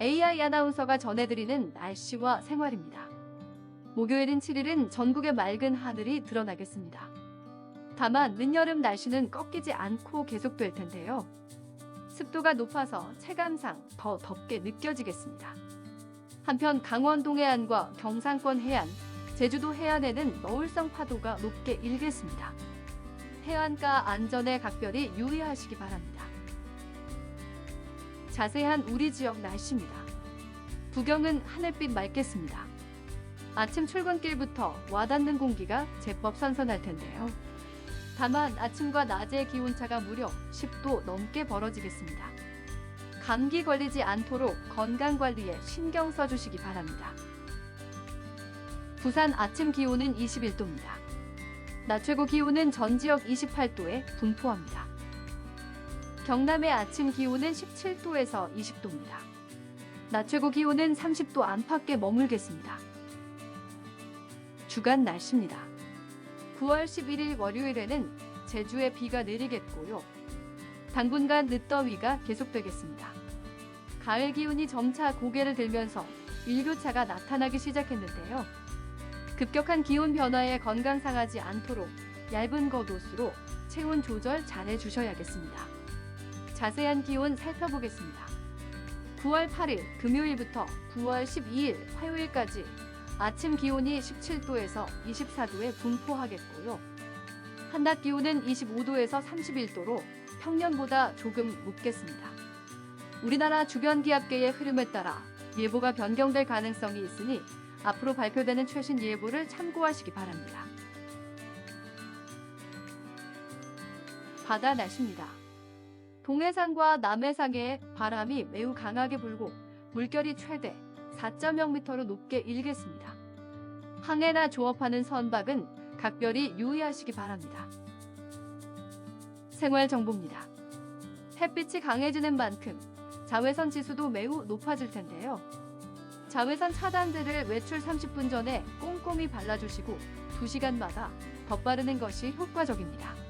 AI 아나운서가 전해드리는 날씨와 생활입니다. 목요일인 7일은 전국의 맑은 하늘이 드러나겠습니다. 다만 늦여름 날씨는 꺾이지 않고 계속될 텐데요. 습도가 높아서 체감상 더 덥게 느껴지겠습니다. 한편 강원 동 해안과 경상권 해안, 제주도 해안에는 너울성 파도가 높게 일겠습니다. 해안가 안전에 각별히 유의하시기 바랍니다. 자세한 우리 지역 날씨입니다. 부경은 하늘빛 맑겠습니다. 아침 출근길부터 와닿는 공기가 제법 선선할 텐데요. 다만 아침과 낮의 기온차가 무려 10도 넘게 벌어지겠습니다. 감기 걸리지 않도록 건강 관리에 신경 써주시기 바랍니다. 부산 아침 기온은 21도입니다. 낮 최고 기온은 전 지역 28도에 분포합니다. 경남의 아침 기온은 17도에서 20도입니다. 낮 최고 기온은 30도 안팎에 머물겠습니다. 주간 날씨입니다. 9월 11일 월요일에는 제주에 비가 내리겠고요. 당분간 늦더위가 계속되겠습니다. 가을 기온이 점차 고개를 들면서 일교차가 나타나기 시작했는데요. 급격한 기온 변화에 건강 상하지 않도록 얇은 겉옷으로 체온 조절 잘 해주셔야겠습니다. 자세한 기온 살펴보겠습니다. 9월 8일 금요일부터 9월 12일 화요일까지 아침 기온이 17도에서 24도에 분포하겠고요. 한낮 기온은 25도에서 31도로 평년보다 조금 높겠습니다. 우리나라 주변 기압계의 흐름에 따라 예보가 변경될 가능성이 있으니 앞으로 발표되는 최신 예보를 참고하시기 바랍니다. 바다 날씨입니다. 동해상과 남해상에 바람이 매우 강하게 불고 물결이 최대 4.0m로 높게 일겠습니다. 항해나 조업하는 선박은 각별히 유의하시기 바랍니다. 생활 정보입니다. 햇빛이 강해지는 만큼 자외선 지수도 매우 높아질 텐데요. 자외선 차단제를 외출 30분 전에 꼼꼼히 발라주시고 2시간마다 덧바르는 것이 효과적입니다.